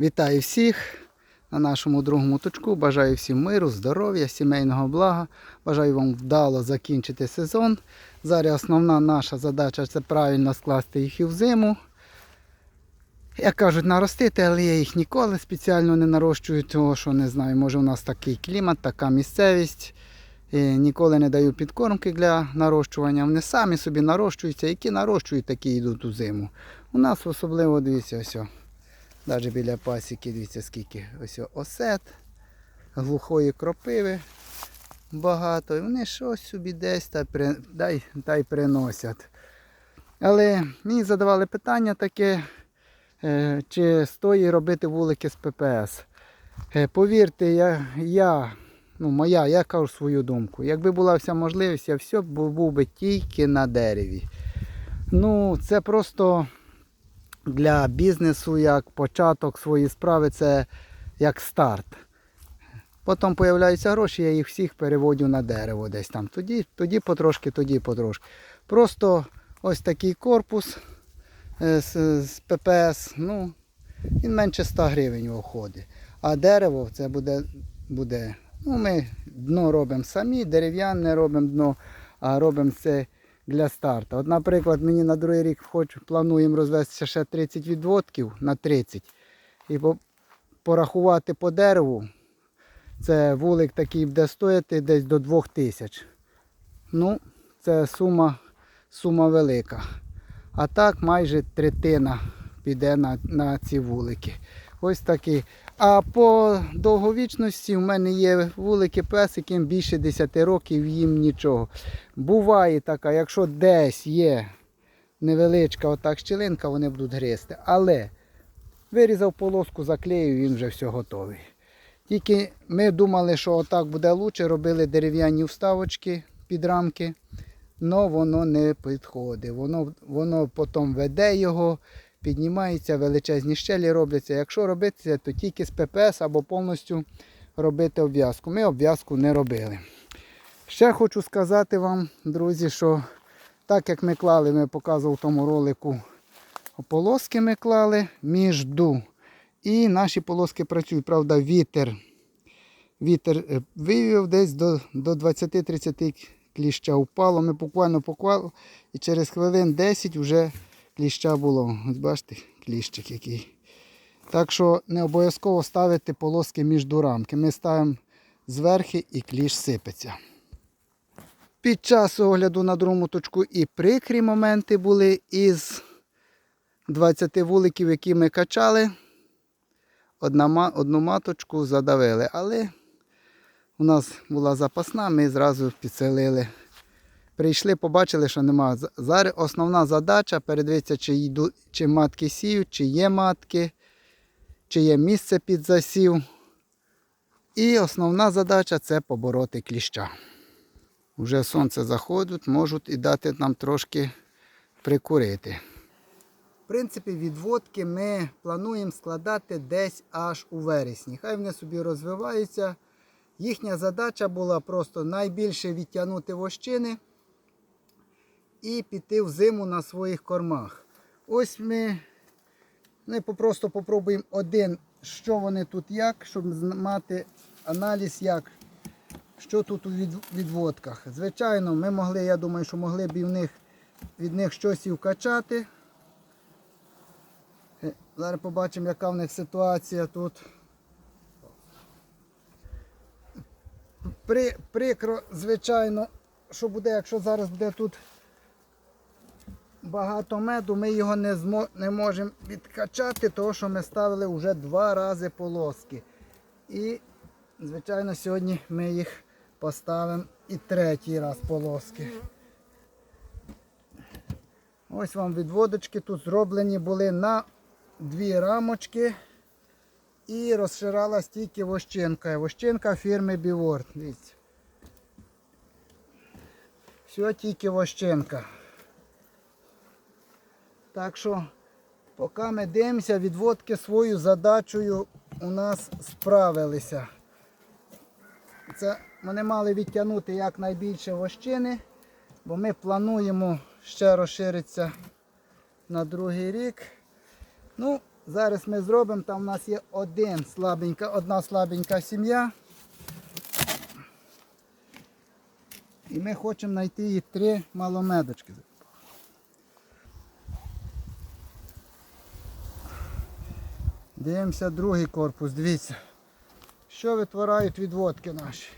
Вітаю всіх на нашому другому точку. Бажаю всім миру, здоров'я, сімейного блага. Бажаю вам вдало закінчити сезон. Зараз основна наша задача це правильно скласти їх і в зиму. Як кажуть, наростити, але я їх ніколи спеціально не нарощую, тому що не знаю, може у нас такий клімат, така місцевість. І ніколи не даю підкормки для нарощування. Вони самі собі нарощуються, які нарощують, такі йдуть у зиму. У нас особливо дивіться ось. Навіть біля пасіки, дивіться, скільки ось осет, глухої кропиви багато. І вони щось собі десь та, при, дай, та й приносять. Але мені задавали питання таке, е, чи стоїть робити вулики з ППС. Е, Повірте, я, я, ну моя, я кажу свою думку. Якби була вся можливість, я все був би тільки на дереві. Ну, це просто для бізнесу, як початок своєї справи, це як старт. Потім з'являються гроші, я їх всіх переводю на дерево десь там. Тоді, тоді потрошки, тоді потрошки. Просто ось такий корпус е, з, з ППС, ну, він менше 100 гривень виходить. А дерево це буде, буде. Ну, ми дно робимо самі, дерев'яне робимо дно, а робимо це для старту. От, наприклад, мені на другий рік хочу, плануємо розвести ще 30 відводків на 30. І порахувати по дереву. Це вулик такий буде стояти десь до 2000. Ну, це сума, сума велика. А так майже третина піде на, на ці вулики. Ось такі. А по довговічності в мене є вулики пес, яким більше 10 років їм нічого. Буває така, якщо десь є невеличка отак щілинка, вони будуть гризти. Але вирізав полоску, заклеїв, він вже все готовий. Тільки ми думали, що отак буде краще, робили дерев'яні вставочки під рамки, але воно не підходить. Воно, воно потім веде його, піднімається, величезні щелі робляться. Якщо робити то тільки з ППС або повністю робити обв'язку. Ми обв'язку не робили. Ще хочу сказати вам, друзі, що так як ми клали, ми показував в тому ролику, полоски ми клали між ду. І наші полоски працюють. Правда, вітер. Вітер е, вивів десь до, до 20-30 кліща впало. Ми буквально поклали і через хвилин 10 вже кліща було. Ось бачите, кліщик який. Так що не обов'язково ставити полоски між рамки. Ми ставимо зверхи і кліщ сипеться. Під час огляду на другому точку і прикрі моменти були із 20 вуликів, які ми качали. Одна, одну маточку задавили, але у нас була запасна, ми зразу підселили. Прийшли, побачили, що нема. Зараз основна задача передивитися, чи, йду, чи матки сіють, чи є матки, чи є місце під засів. І основна задача це побороти кліща. Вже сонце заходить, можуть і дати нам трошки прикурити. В принципі, відводки ми плануємо складати десь аж у вересні. Хай вони собі розвиваються. Їхня задача була просто найбільше відтягнути вощини і піти в зиму на своїх кормах. Ось ми, ми просто попробуємо один, що вони тут як, щоб мати аналіз, як, що тут у відводках. Звичайно, ми могли, я думаю, що могли б від них щось і вкачати. Е, Зараз побачимо, яка в них ситуація тут. При, прикро, звичайно, що буде, якщо зараз буде тут багато меду, ми його не, змо, не можемо відкачати, тому що ми ставили вже два рази полоски. І, звичайно, сьогодні ми їх поставимо і третій раз полоски. Ось вам відводочки тут зроблені були на дві рамочки і розширалась тільки вощинка. Вощинка фірми Біворд. Дивіться. Все тільки вощинка. Так що, поки ми дивимося, відводки свою задачею у нас справилися. Це вони мали відтягнути якнайбільше вощини, бо ми плануємо ще розширитися на другий рік. Ну, Зараз ми зробимо, там у нас є один слабенька, одна слабенька сім'я. І ми хочемо знайти її три маломедочки. Дивимося другий корпус, дивіться. Що витворають відводки наші.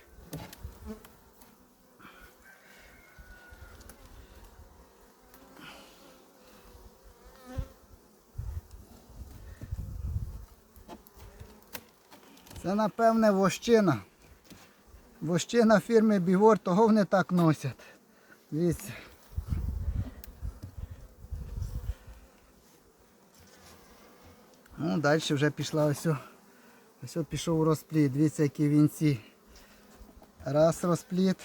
Це напевне вощина. Вощина фірми Бігор, того вони так носять. Дивіться. Ну, далі вже пішла ось. Ось пішов розпліт. Дивіться, які вінці. Раз розпліт.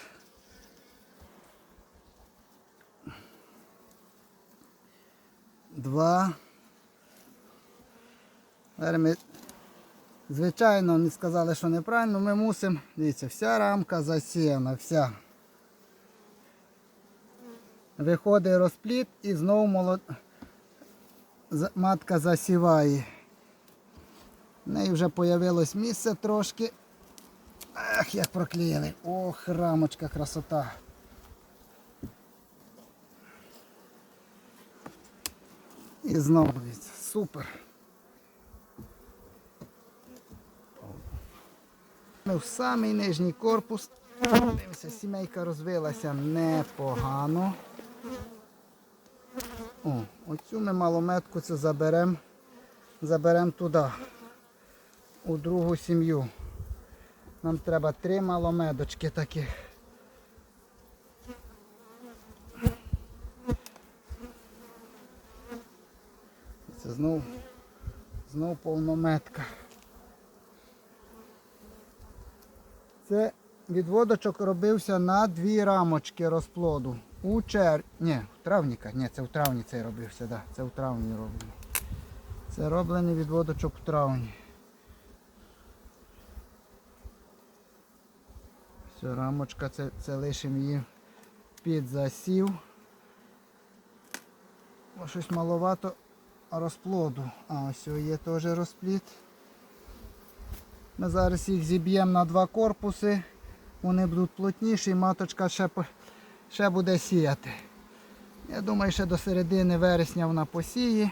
Два. Ми Звичайно, вони сказали, що неправильно, ми мусимо. Дивіться, вся рамка засіяна, вся. Виходить розпліт і знову молод... матка засіває. В неї вже з'явилось місце трошки. Ах, як проклеїли. Ох, рамочка, красота. І знову супер. Ми в самий нижній корпус. Дивимося, сімейка розвилася непогано. О, оцю ми малометку це заберемо заберем туди, у другу сім'ю. Нам треба три маломедочки таких. Це знов, знов повнометка. Це відводочок робився на дві рамочки розплоду. У чер... Ні, в травніка. Ні, це в травні цей робився, да. Це в травні роблено. Це роблений відводочок в травні. Все, рамочка, це, це лишимо її під засів. Бо щось маловато розплоду. А ось є теж розплід. Ми зараз їх зіб'ємо на два корпуси. Вони будуть плотніші, маточка ще, ще буде сіяти. Я думаю, ще до середини вересня вона посіє,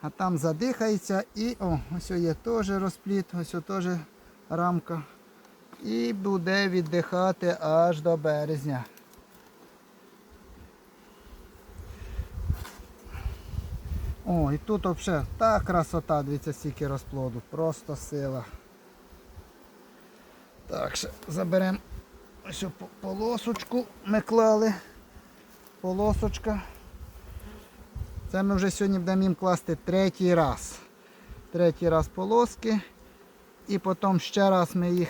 а там задихається і о, ось є теж розпліт, ось теж рамка. І буде віддихати аж до березня. О, і тут взагалі та красота, дивіться, стільки розплоду. Просто сила. Так, ще заберемо ось полосочку ми клали. Полосочка. Це ми вже сьогодні будемо їм класти третій раз. Третій раз полоски. І потім ще раз ми їх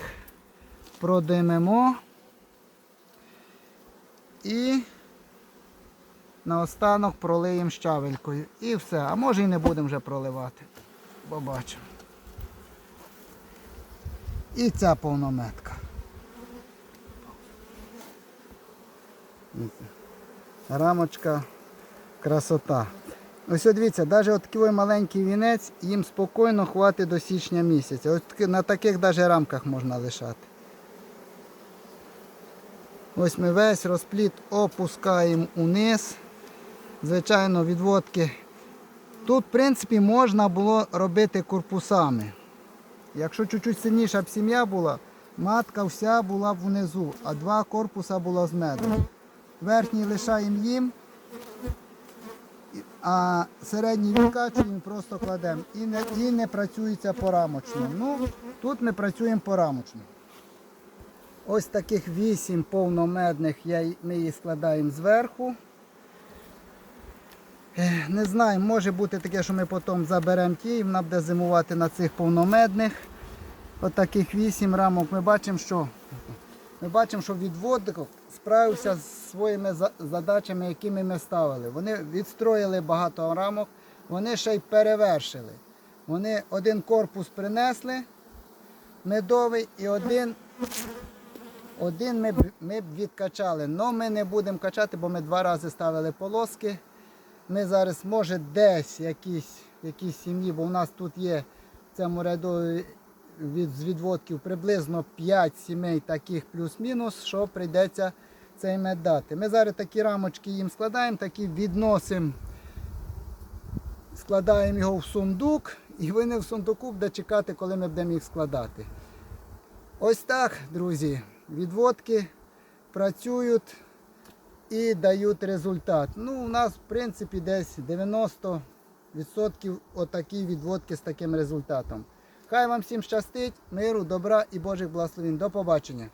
продимемо. І наостанок пролиємо щавелькою. І все. А може і не будемо вже проливати. Побачимо. І ця повнометка. Рамочка красота. Ось от дивіться, навіть от такий маленький вінець їм спокійно хватить до січня місяця. Таки- на таких навіть рамках можна лишати. Ось ми весь розпліт опускаємо униз. Звичайно, відводки. Тут, в принципі, можна було робити корпусами. Якщо чуть-чуть сильніша б сім'я була, матка вся була б внизу, а два корпуса було з медом. Верхній лишаємо їм, а середній відкачуємо, просто кладемо. І не, і не працюється порамочно. Ну, тут ми працюємо порамочно. Ось таких вісім повномедних ми її складаємо зверху. Е, Не знаю, може бути таке, що ми потім заберемо ті, і вона буде зимувати на цих повномедних. От таких вісім рамок. Ми бачимо, що ми бачимо, що відводок справився з своїми задачами, якими ми ставили. Вони відстроїли багато рамок, вони ще й перевершили. Вони один корпус принесли медовий і один один ми, б- ми б відкачали, але ми не будемо качати, бо ми два рази ставили полоски. Ми зараз, може, десь якісь якійсь сім'ї, бо у нас тут є в цьому ряду від, з відводків приблизно 5 сімей таких плюс-мінус, що прийдеться цей мед дати. Ми зараз такі рамочки їм складаємо, такі відносимо, складаємо його в сундук, і вони в сундуку буде чекати, коли ми будемо їх складати. Ось так, друзі, відводки працюють і дають результат. Ну, у нас, в принципі, десь 90% отакі відводки з таким результатом. Хай вам всім щастить, миру, добра і Божих благословень. До побачення.